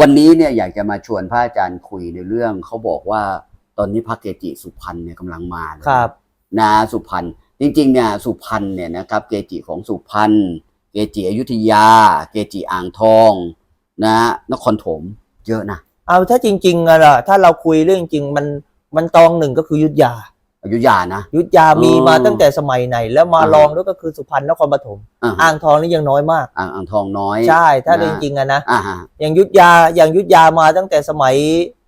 วันนี้เนี่ยอยากจะมาชวนพระอาจารย์คุยในเรื่องเขาบอกว่าตอนนี้พระเกจิสุพรรณเนี่ยกำลังมาเลยครับนาสุพรรณจริงๆเนี่ยสุพรรณเนี่ยนะครับเกจิของสุพรรณเกจิอยุธยา เกจิอ่างทอง นะนครถมเยอะนะเอาถ้าจริงๆอะล่ะถ้าเราคุยเรื่องจริงมันมันตองหนึ่งก็คือยุทธยา อยุธยานะ ยุทธยามีอ๋อมาตั้งแต่สมัยไหน แล้วมาอ่าฮะรองด้วยก็คือสุพรรณนครปฐมอ่าฮะอ่างทองนี่ยังน้อยมาก อ่างอ่างทองน้อย ใช่ ถ้านะเรื่องจริงอะนะอ่าฮะอย่างยุทธยาอย่างยุทธยามาตั้งแต่สมัย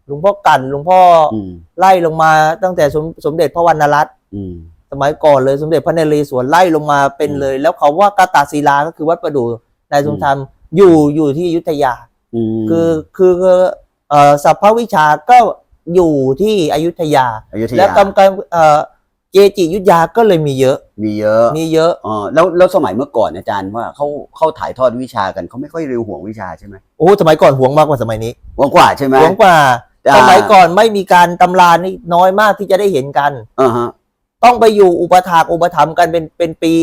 หลวงพ่อกันหลวงพ่อออืมไล่ลงมาตั้งแต่สมสมเด็จพระวรรณรัตน์อืมสมัยก่อนเลยสมเด็จพระนเรศวรไล่ลงมาเป็นเลย แล้วเขาว่ากาตาศิลาก็คือวัดประดู่นายสมธรรมอยู่อยู่ที่อยุธยาอืมคือคือเอ่อสัพพวิชาก็ อยู่ที่อยุธยา อยุธแล้วยากำกับเอ่อเจจิยุทธยาก็เลยมีเยอะ มีเยอะมีเยอะอ๋อแล้วแล้วสมัยเมื่อก่อนอาจารย์ว่าเขาเขาถ่ายทอดวิชากันเขาไม่ค่อยเร็วห่วงวิชาใช่ไหมโอ้สมัยก่อนหวงมากกว่าสมัยนี้ห่วงกว่าใช่ไหมหวงกว่าอ่าสมัยก่อนไม่มีการตำรานี่น้อยมากที่จะได้เห็นกันอ่าฮะต้องไปอยู่อุปถากอุปถัมภ์กันเป็นเป็นปี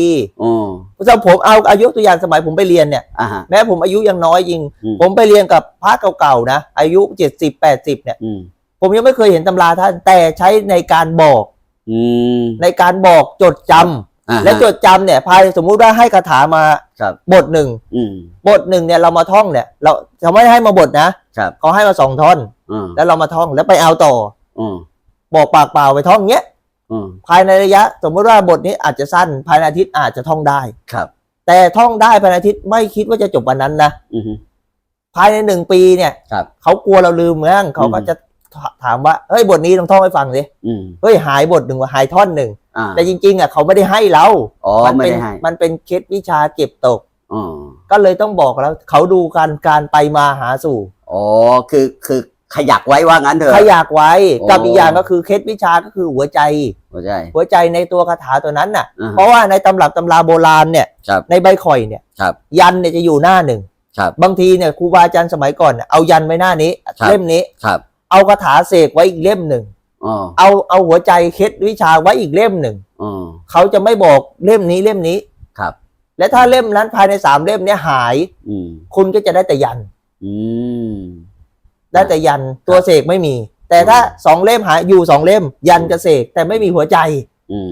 อ๋อเพราะฉะนั้นผมเอาอายุตัวอย่างสมัยผมไปเรียนเนี่ยอ่าฮะแม้ผมอายุยังน้อยจริงอืมผมไปเรียนกับพระเก่าๆนะอายุเจ็ดสิบแปดสิบเนี่ยอืม ผมยังไม่เคยเห็นตำราท่าน แต่ใช้ในการบอกอืม ในการบอกจดจำอ่าฮะและจดจำเนี่ยภายสมมุติว่าให้คาถามาครับ บทหนึ่งอืม บทหนึ่งเนี่ยเรามาท่องเนี่ย เราเขาไม่ได้ให้มาบทนะครับเขาให้มาสองท่อน อืมแล้วเรามาท่องแล้วไปเอาต่อ อืมบอกปากเปล่าไปท่องเงี้ยอืมภายในระยะ สมมติว่าบทนี้อาจจะสั้นภายในอาทิตย์อาจจะท่องได้ ครับ แต่ท่องได้ภายในอาทิตย์ไม่คิดว่าจะจบวันนั้นนะ อืม ภายในหนึ่งปีเนี่ยครับเขากลัวเราลืมเหมือนเขาก็อืม จะ ถามว่าเฮ้ยบทนี้ต้องท่องให้ฟังสิอืม เฮ้ยหายบทหนึ่งว่าหายท่อนหนึ่งอ่าแต่จริง ๆอะเขาไม่ได้ให้เรา อ๋อมัไม่เป็นได้ให้มันเป็นเคล็ดวิชาเก็บตก อ๋อก็เลยต้องบอกแล้วเขาดูการการไปมาหาสู่อ๋อคือคือขยักไว้ว่างั้นเถอะ ขยากไว้โอ้ กับอีกอย่างก็คือเคล็ดวิชาก็คือหัวใจหัวใจ หัวใจในตัวคาถาตัวนั้นน่ะ อ่าเพราะว่าในตำรับตำราโบราณเนี่ยครับในใบข่อยเนี่ยครับยันเนี่ยจะอยู่หน้าหนึ่งครับบางทีเนี่ยครูบาอาจารย์สมัยก่อนเนี่ยเอายันไว้หน้านี้ ครับ เล่มนี้ ครับ เอาคาถาเสกไว้อีกเล่มหนึ่งอ๋อเอาเอาหัวใจเคล็ดวิชาไว้อีกเล่มหนึ่งอ๋อเขาจะไม่บอกเล่มนี้เล่มนี้ ครับ และถ้าเล่มนั้นภายในสามเล่มเนี่ยหาย อืมคุณก็จะได้แต่ยัน อืม ได้แต่ยันตัวเสกไม่มี แต่ถ้าสองเล่มหายอยู่สองเล่ม ยันกับเสกแต่ไม่มีหัวใจอืม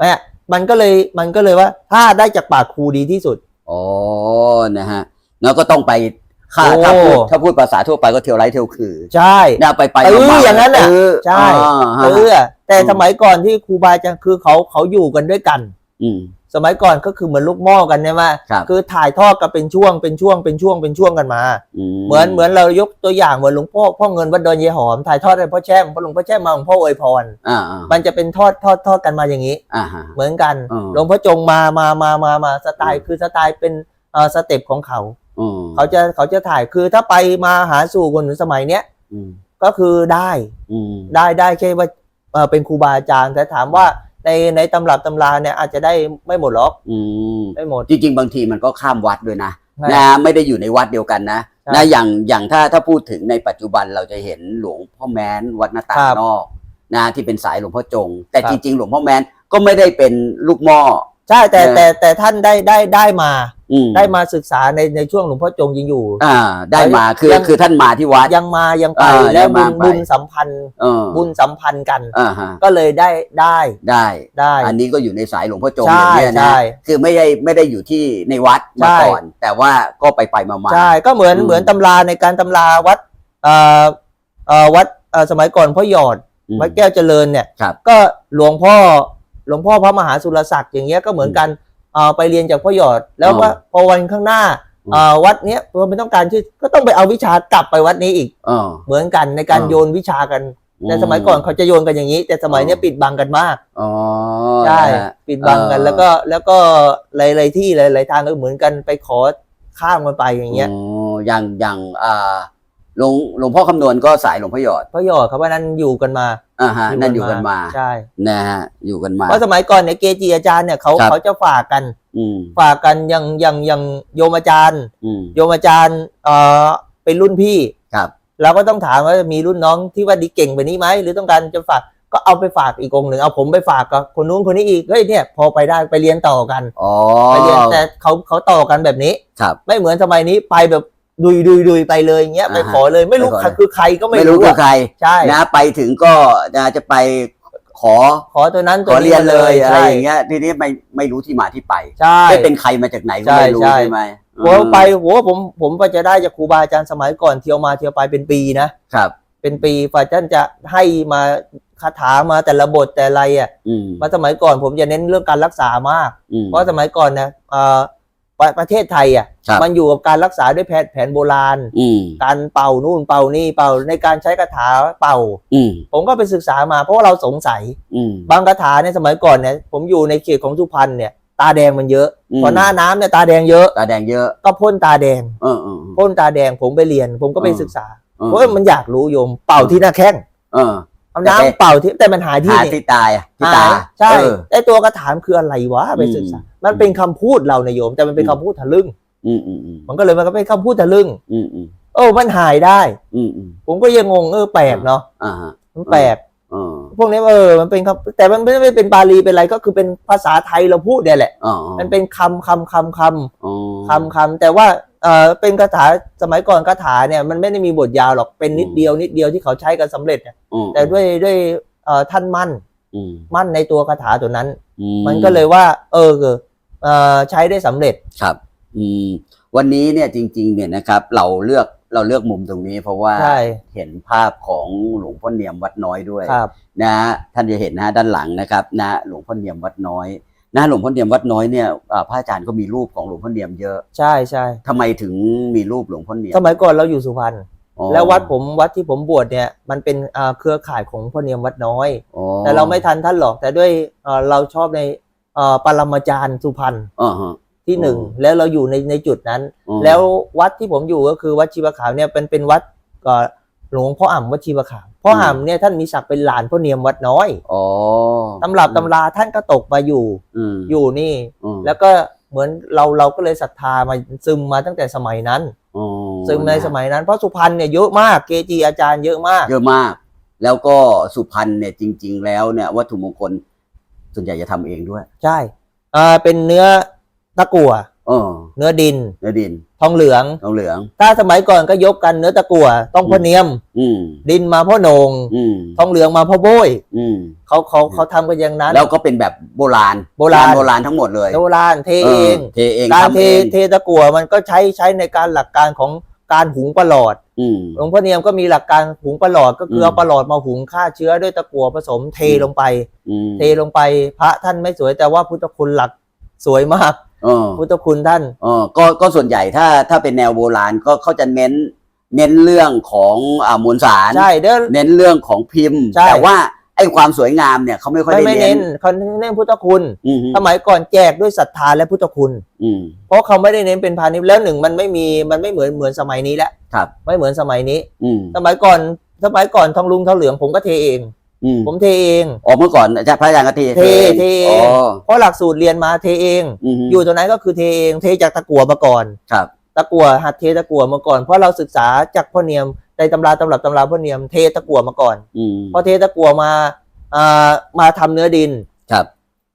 เนี่ยมันก็เลยมันก็เลยว่า ถ้าได้จากปากครูดีที่สุด อ๋อนะฮะแล้วก็ต้องไป ค่าโอ้ถ้าพูดถ้าพูดภาษาทั่วไปก็เที่ยวไร้เที่ยวคือใช่เนี่ยไปไปเออมๆอย่างนั้นน่ะเออใช่อ่าฮะเออแต่อืมสมัยก่อนที่ครูบาอาจารย์คือเขาเขาอยู่กันด้วยกัน อืมสมัยก่อนก็คือเหมือนลูกหม้อกันใช่ไหมครับคือถ่ายทอดกันเป็นช่วงเป็นช่วงเป็นช่วงเป็นช่วงกันมา เหมือนเหมือนเรายกตัวอย่างเหมือนหลวงพ่อพ่อเงินวัดดอนเยหอมถ่ายทอดให้พ่อแช่มพ่อหลวงพ่อแช่มมาหลวงพ่ออวยพรอ่าอ่ามันจะเป็นทอดทอดทอดกันมาอย่างนี้อ่าฮะเหมือนกันอืมหลวงพ่อจงมามามามามาสไตล์คือสไตล์เป็นเอ่อสเต็ปของเขาอืม เขาจะเขาจะถ่ายคือถ้าไปมาหาสู่คนสมัยเนี้ยอืมก็คือได้อืมได้ได้แค่ว่าเอ่อเป็นครูบาอาจารย์แต่ถามว่าในในตำรับตำราเนี่ยอาจจะได้ไม่หมดหรอกอืมไม่หมดจริง ๆ บางทีมันก็ข้ามวัดด้วยนะใช่นะไม่ได้อยู่ในวัดเดียวกันนะใช่นะอย่างอย่างถ้าถ้าพูดถึงในปัจจุบันเราจะเห็นหลวงพ่อแม้นวัดหน้าต่างครับนอกนะที่เป็นสายหลวงพ่อจง แต่ครับจริง ๆ หลวงพ่อแม้นก็ไม่ได้เป็นลูกหม้อใช่แต่เออแต่แต่ท่านได้ได้ได้มา อืม ได้มาศึกษาในในช่วงหลวงพ่อจงยังอยู่ อ่า ได้มาคือยัง คือท่านมาที่วัด ยังมายังไปอ่าแล้วยังบุมาญไป บุญสัมพันธ์ เออบุญสัมพันธ์กัน อ่าฮะก็เลยได้ได้ได้ ได้ อันนี้ก็อยู่ในสายหลวงพ่อจงอใช่ย่างเนี้ยนะ ใช่คือไม่ได้ไม่ได้อยู่ที่ในวัดมาใช่ ก่อน แต่ว่าก็ไปไปมามา ใช่ก็เหมือนอืม เหมือนตำราในการตำราวัดเอ่อเอ่อวัดเอ่อสมัยก่อนพ่อหยอด อืม วัดแก้วเจริญเนี่ยครับ ก็หลวงพ่อหลวงพ่อพระมหาสุรศักดิ์อย่างเงี้ยก็เหมือนกันเอ่อ ไปเรียนจากพ่อหยอด แล้วอ๋อว่าพอวันข้างหน้าอืมเอ่อวัดเนี้ยพอไม่ต้องการชื่อก็ต้องไปเอาวิชากลับไปวัดนี้อีกเออเหมือนกันในการอ๋อโยนวิชากันแต่สมัยก่อนเขาจะโยนกันอย่างนี้ แต่สมัยเนี้ยอ๋อปิดบังกันมากอ๋อใช่นะฮะปิดบังกันเออแล้วก็แล้วก็หลายๆที่หลายๆทางก็เหมือนกันไปขอข้ามกันไปอย่างเงี้ยอ๋ออย่างอย่างอ่า หลวงหลวงพ่อคำนวณก็สายหลวงพ่อหยอดพ่อหยอดเขาว่านั้นอยู่กันมาอ่าฮะนั่นอยู่กันมาใช่นะฮะอยู่กันมาเพราะสมัยก่อนเนี่ยเกจิอาจารย์เนี่ยเขาครับเขาจะฝากกันอืมฝากกันอย่างอย่างอย่างโยมอาจารย์อืมโยมอาจารย์เอ่อเป็นรุ่นพี่ครับเราก็ต้องถามว่ามีรุ่นน้องที่ว่าดีเก่งแบบนี้ไหมหรือต้องการจะฝากก็เอาไปฝากอีกองค์หนึ่งเอาผมไปฝากกับคนนู้นคนนี้อีกเฮ้ยเนี่ยพอไปได้ไปเรียนต่อกันอ๋อไปเรียนแต่เขาเขาต่อกันแบบนี้ครับไม่เหมือนสมัยนี้ไปแบบ ดุยดุยดุยไปเลยอย่างเงี้ยไปอ่าฮะขอเลยไม่รู้ไปขอใครคือใครก็ไม่ไม่รู้รู้คืออะ ใครใช่ นะไปถึงก็จะจะไปขอขอตัวนั้นขตัวอเรียนเลยอะไรใช่อย่างเงี้ยทีนี้ไม่ไม่รู้ที่มาที่ไปใช่ ไม่เป็นใครมาจากไหนก็ไม่รู้ใช่ ใช่ไหมโหไปโหผมผมไปจะได้จากครูบาอาจารย์สมัยก่อนเที่ยวมาเที่ยวไปเป็นปีนะครับ เป็นปีฝ่าท่านจะให้มาคาถามาแต่ละบทแต่อะไรอะอืมมาสมัยก่อนผมจะเน้นเรื่องการรักษามาก อืมเพราะสมัยก่อนนะเอ่อ ประประเทศไทยอะครับ มันอยู่กับการรักษาด้วยแพทย์แผนโบราณ อืมการเป่านู่นเป่านี่เป่าในการใช้คาถาเป่า อืมผมก็ไปศึกษามาเพราะว่าเราสงสัย อืม บางคาถาในยสมัยก่อนเนี่ยผมอยู่ในเขตของสุพรรณเนี่ยตาแดงมันเยอะอืม พอหน้าน้ำเนี่ยตาแดงเยอะ ตาแดงเยอะ ก็พ่นตาแดงเออเออพ่นตาแดงผมไปเรียน ผมก็ไปอ่าศึกษาเออเพราะว่ามันอยากรู้โยมเป่าที่หน้าแข้งเออ เอาแต่ไป น้ำเป่าที่แต่มันหายที่หานี่ที่ตายอะที่หาตายใช่เออ ไอตัวกระถามคืออะไรวะไปศึกษาอื มมันเป็นคำพูดเรานะโยม แต่มันเป็นอืมคำพูดทะลึ่งอืมอืมอืมมันก็เลยมันก็เป็นคำพูดทะลึ่งอืมอืมเออมันหายได้ อืมอืมผมก็ยังงงเออแปลกเนาะอ่าฮะมันแปลกเออพวกนี้เออมันเป็นคำแต่มันไม่ได้เป็นบาลีเป็นอะไรก็คือเป็นภาษาไทยเราพูดเนี่ยแหละอ๋อมันเป็นคำคำคำคำอ๋อคำคำแต่ว่าเออเป็นคาถาสมัยก่อนคาถาเนี่ยมันไม่ได้มีบทยาวหรอกเป็นนิดเดียวนิดเดียวที่เขาใช้กันสำเร็จเนี่ยอืมแต่ด้วยด้วยเอ่อท่านมั่นอืมมั่นในตัวคาถาตัวนั้นอืมันก็เลยว่า เออ เออใช้ได้สำเร็จ ครับอืมวันนี้เนี่ยจริง ๆ เนี่ยนะครับ เราเลือกเราเลือกมุมตรงนี้ เพราะว่าใช่ เห็นภาพของหลวงพ่อเนียมวัดน้อยด้วย ครับ นะฮะท่านจะเห็นนะฮะด้านหลังนะครับนะหลวงพ่อเนียมวัดน้อยนะหลวงพ่อเนียมวัดน้อยเนี่ยอ่าพระอาจารย์ก็มีรูปของหลวงพ่อเนียมเยอะใช่ใช่ทำไมถึงมีรูปหลวงพ่อเนียมสมัยก่อนเราอยู่สุพรรณอ๋อแล้ววัดผมวัดที่ผมบวชเนี่ยมันเป็นอ่าเครือข่ายของพ่อเนียมวัดน้อย อ๋อแต่เราไม่ทันท่านหรอกแต่ด้วยเอ่อเราชอบในเอ่อ ปรมาจารย์สุพรรณอ่าฮะที่หนึ่งอ๋อแล้วเราอยู่ในในจุดนั้นอ๋อแล้ววัดที่ผมอยู่ก็คือวัดชีวขาวเนี่ยเป็นเป็นวัดก็หลวงพ่ออ่ำวัดชีวขาวพ่ออ่ำเนี่ยท่านมีศักดิ์เป็นหลานพ่อเนียมวัดน้อยอ๋อตำรับตำราท่านก็ตกมาอยู่อืมอยู่นี่อืมแล้วก็เหมือนเราเราก็เลยศรัทธามาซึมมาตั้งแต่สมัยนั้นอ๋อซึมในสมัยนั้นเพราะสุพรรณเนี่ยเยอะมากเกจิอาจารย์เยอะมาก เยอะมาก แล้วก็สุพรรณเนี่ยจริง ๆ แล้วเนี่ยวัตถุมงคล ส่วนใหญ่จะทำเองด้วยใช่อ่าเป็นเนื้อตะกั่วเออเนื้อดิน เนื้อดินทองเหลือง ทองเหลือง ถ้าสมัยก่อนก็ยกกันเนื้อตะกั่วต้องพ่อเนียม อืม ดินมาพ่อโหนงอืม ทองเหลืองมาพ่อโบยอืม เขาเขาเขาทำกันอย่างนั้น แล้วก็เป็นแบบโบราณโบราณ งนโบราณทั้งหมดเลยโบราณเทเองเทเองการทำเทเอง เทตะกั่วมันก็ใช้ใช้ในการหลักการของ การหุงปลอดอืม หลวงพ่อเนียมก็มีหลักการหุงปลอดก็คือม เอาปลอดมาหุงฆ่าเชื้อด้วยตะกั่วผสมเทลงไป อืมเทลงไปพระท่านไม่สวยแต่ว่าพุทธคุณหลักสวยมาก เออพุทธคุณท่าน เออก็ก็ส่วนใหญ่ถ้าถ้าเป็นแนวโบราณก็เขาจะเน้น เน้นเรื่องของอ่ามวลสาร ใช่เด้อ เน้นเรื่องของพิมพ์ ใช่ แต่ว่าไอ้ความสวยงามเนี่ยเขาไม่ค่อยไม่ได้ไม่เน้เน้นนเขาเน้นพุทธคุณ อืมสมัยก่อนแจกด้วยศรัทธาและพุทธคุณ อืม เพราะเขาไม่ได้เน้นเป็นพาณิชย์แล้วหนึ่งมันไม่มีมันไม่เหมือนเหมือนสมัยนี้แล้วครับ ไม่เหมือนสมัยนี้ อืมสมัยก่อนสมัยก่อนทองลุงทองเหลืองผมก็เทเอง อืมผมเทเอง อ๋อเมื่อก่อนอาจารย์พระอาจารย์ก็เทเทเทเองอ๋อเพราะหลักสูตรเรียนมาเทเอง อืมอยู่ตรงนั้นก็คือเทเองเทจากตะกั่วมาก่อนครับ ตะกั่วหัดเทตะกั่วมาก่อนเพราะเราศึกษาจากพ่อเนียม ในตำราตำรับตำราพ่อเนียมเทตะกั่วมาก่อนอืมพอเทตะกั่วมาอ่ามาทำเนื้อดิน ครับ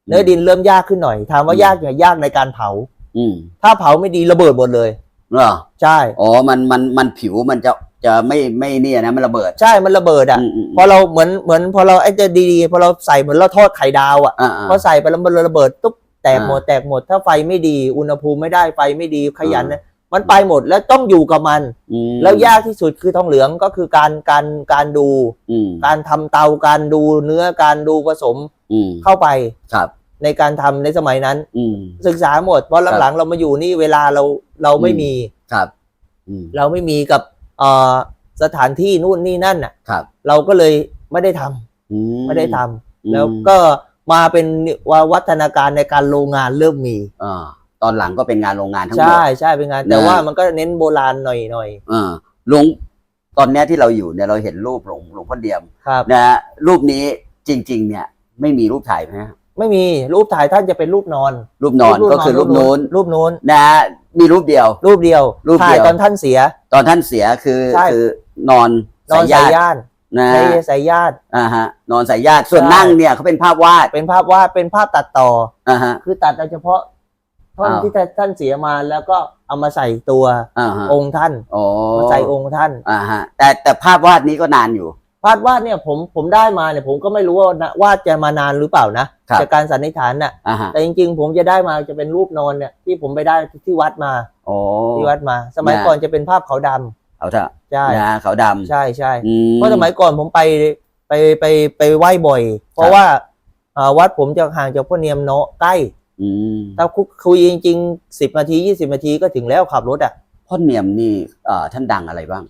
เนื้อดินเริ่มยากขึ้นหน่อยถามว่ายากอย่ายากในการเผา อืมถ้าเผาไม่ดีระเบิดหมดเลย เหรอใช่ อ๋อมันมันมันผิวมันจะจะไม่ไม่เนี่ยนะมันระเบิดใช่มันระเบิดอะอืมอืมพอเราเหมือนเหมือนพอเราไอ้จะดีๆพอเราใส่เหมือนเราทอดไข่ดาวอะอ่าอ่าพอใส่ไปแล้วมันระเบิดตุ๊บแตกหมดอ่าแตกหมดถ้าไฟไม่ดี อุณหภูมิไม่ได้ไฟไม่ดีขยันอ่าเนี่ย มันไปหมดแล้วต้องอยู่กับมัน อืมแล้วยากที่สุดคือทองเหลืองก็คือการการการดู อืมการทำเตาการดูเนื้อการดูผสมอืมเข้าไปครับในการทำในสมัยนั้น อืม ศึกษาหมดเพราะหลังๆเรามาอยู่นี่เวลาเราเราไม่อืมมี ครับอืมเราไม่มีกับเอ่อสถานที่นู่นนี่นั่นอะ ครับเราก็เลยไม่ได้ทำอืไม่ได้ทำอืมแล้วก็มาเป็นว่าวัฒนาการในการโรงงานเริ่มมี อ่า ตอนหลังก็เป็นงานโรงงานทั้งหมด ใช่ใช่เป็นงาน แต่นะว่ามันก็เน้นโบราณหน่อยหน่อยอ่าหลวงตอนเนี้ยที่เราอยู่เนี่ยเราเห็นรูปหลวงหลวงพ่อเดียมครับ นะฮะรูปนี้จริง ๆ เนี่ยไม่มีรูปถ่ายไหมฮะไม่มีรูปถ่ายท่านจะเป็นรูปนอน รูปนอนก็คือรูปนู้นรูปนู้นนะฮะมีรูปเดียว รูปเดียวรูปเดียวถ่ายตอนท่านเสีย ตอนท่านเสียคือใช่ คือนอนนอนสาสายยญาติญาตินะในฮะสายญาติ อ่าฮะนอนสายญาติส่วนใช่ นั่งเนี่ยเขาเป็นภาพวาดเป็นภาพวาดเป็นภาพตัดต่อ อ่าฮะคือตัดเอาเฉพาะ ท่อนอ้าวที่ท่านเสียมาแล้วก็เอามาใส่ตัวอ่าฮะองค์ท่านอ๋อมาใส่องค์ท่านอ่าฮะแต่แต่ภาพวาดนี้ก็นานอยู่วาดวาดเนี่ยผมผมได้มาเนี่ยผมก็ไม่รู้ว่านะวาดจะมานานหรือเปล่านะครับจากการสันนิษฐานน่ะอ่าฮะแต่จริงๆ ผมจะได้มาจะเป็นรูปนอนเนี่ยที่ผมไปได้ที่วัดมาอ๋อที่วัดมา สมัยนะก่อนจะเป็นภาพขาวดำเอาเถอะใช่นะขาวดำใช่ใช่อืเพราะสมัยก่อนผมไปไปไปไปไหว้บ่อย เพราะว่าอ่าวัดผมจะห่างจากพ่อเนียมเนาะใกล้อืม ถ้าคุยคุยจริงๆสิบนาทียี่สิบนาทีก็ถึงแล้วขับรถอะพ่อเนียมนี่เอ่อท่านดังอะไรบ้าง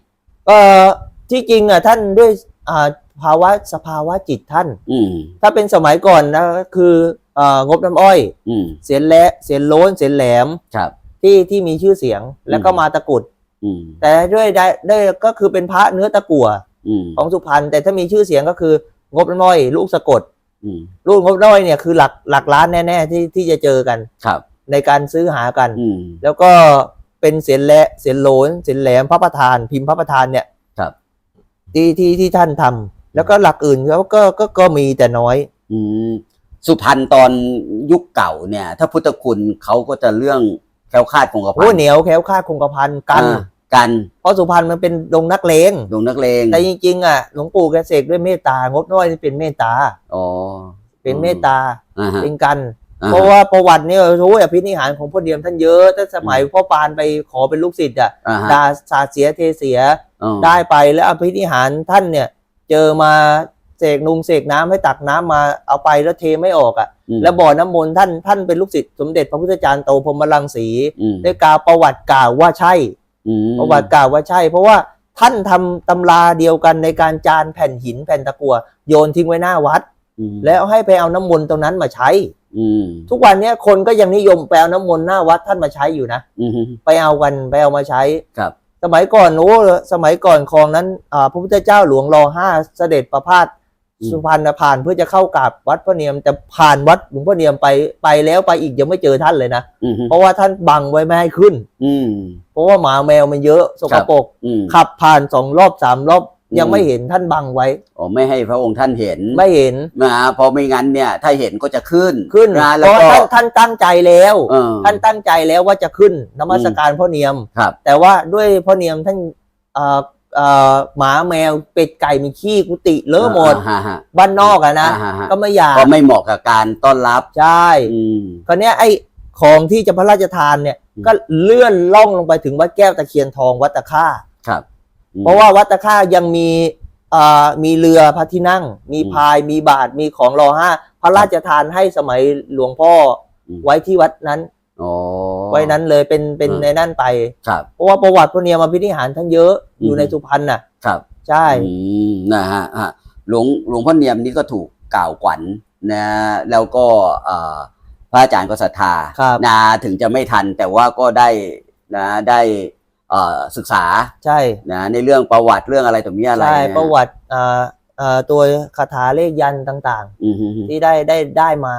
เอ่อที่จริงอะท่านด้วยอ่าภาวะสภาวะจิตท่าน อืมถ้าเป็นสมัยก่อนนะก็คือเอ่องบน้ำอ้อยอืมเสียนและเสียนโล้นเสียนแหลมครับ ที่ที่มีชื่อเสียงแล้วก็อืมมาตะกรุดอืมแต่ด้วยได้ได้ก็คือเป็นพระเนื้อตะกั่วอืมของสุพรรณแต่ถ้ามีชื่อเสียงก็คืองบน้อยลูกสะกด อืมลูกงบน้อยเนี่ยคือหลักหลักล้านแน่ ๆ ที่ที่จะเจอกันครับ ในการซื้อหากันอืมแล้วก็เป็นเสียนแหละเสียนโหลนเสียนแหลมพระประธาน พิมพ์พระประธานเนี่ยครับ ที่ที่ที่ท่านทำแล้วก็หลักอื่นเขาก็ก็ก็มีแต่น้อย อืมสุพรรณตอนยุคเก่าเนี่ย ถ้าพุทธคุณเขาก็จะเรื่องแคล้วคลาดคงกระพัโอ้นเหนียวแคล้วคลาดคงกระพันกันอ่า กันเพราะสุพรรณมันเป็นดงนักเลงดวงนักเลงแต่จริงๆอะหลวงปู่แกเสกด้วยเมตตางบน้อยนี่เป็นเมตตาอ๋อเป็นเมตตาอ่าฮะเป็นกันอ่าฮะเพราะว่าประวัติเนี่ยโอ้ยอภินิหารของพ่อเดียมท่านเยอะตั้งสมัยพ่อปานไปขอเป็นลูกศิษย์อะอ่าฮะด่าสาดเสียเทเสียอ๋อได้ไปแล้วอภินิหารท่านเนี่ยเจอมาเสกนุงเสกน้ำให้ตักน้ำมาเอาไปแล้วเทไม่ออกอะอืมแล้วบ่อน้ำมนต์ท่านท่านเป็นลูกศิษย์สมเด็จพระพุทธจารย์โตพรหมรังสีอืมได้กล่าวประวัติกล่าวว่าใช่ อืมประวัติกล่าวว่าใช่ เพราะว่าท่านทำตำราเดียวกันในการจานแผ่นหินแผ่นตะกั่วโยนทิ้งไว้หน้าวัดอืมแล้วให้ไปเอาน้ำมนต์ตรงนั้นมาใช้อืมทุกวันเนี้ยคนก็ยังนิยมไปเอาน้ำมนต์หน้าวัดท่านมาใช้อยู่นะอืมไปเอากันไปเอามาใช้ครับ สมัยก่อนโอ้สมัยก่อนคลองนั้นอ่าพระพุทธเจ้าหลวงรอห้าเสด็จประพาสอืม สุพรรณผ่านเพื่อจะเข้ากราบวัดพระเนียมแต่ผ่านวัดหลวงพ่อเนียมไปไปแล้วไปอีกยังไม่เจอท่านเลยนะอืมเพราะว่าท่านบังไว้ไม่ให้ขึ้น อืมเพราะว่าหมาแมวมันเยอะสกปรกอืมขับผ่านสองรอบสามรอบอืมยังไม่เห็นท่านบังไว้อ๋อไม่ให้พระองค์ท่านเห็นไม่เห็นนะเพราะไม่งั้นเนี่ย ถ้าเห็นก็จะขึ้นขึ้นนะเพแล้วราะก็ว่าท่านท่านตั้งใจแล้วเออท่านตั้งใจแล้วว่าจะขึ้นนมัสการพ่อเนียมครับแต่ว่าด้วยพ่อเนียมท่านเอ่อเอ่อ หมาแมวเป็ดไก่มีขี้กุฏิเลอะหมดอ่าฮะ บ้านนอกอะนะอ่าฮะฮะ ก็ไม่อยากก็ไม่เหมาะกับการต้อนรับ ใช่อืม คราวเนี้ยไอ้ของที่จะพระราชทานเนี่ย อืม ก็เลื่อนล่องลงไปถึงวัดแก้วตะเคียนทองวัดตะค่า ครับอืม เพราะว่าวัดตะค่ายังมีเอ่อมีเรือพระที่นั่ง มีอืมพายมีบาทมีของรอห้าพระราชทานให้สมัยหลวงพ่ออม ไว้ที่วัดนั้นอ๋อ ไว้นั้นเลยเป็นเป็นอืมในนั่นไปครับเพราะว่าประวัติพระเนียมอภินิหารท่านเยอะอยู่อืมในสุพรรณน่ะ ครับ ใช่อืมนะฮะฮะหลวงหลวงพ่อเนียมนี่ก็ถูกกล่าวขวัญนะแล้วก็เอ่อพระอาจารย์ก็ศรัทธาครับนะถึงจะไม่ทันแต่ว่าก็ได้นะได้เอ่อศึกษาใช่นะในเรื่องประวัติเรื่องอะไรตรงนี้อะไรใช่นประวัติอ่าอ่าตัวคาถาเลขยันต์ต่างอืมฮึฮึๆที่ได้ได้ได้มา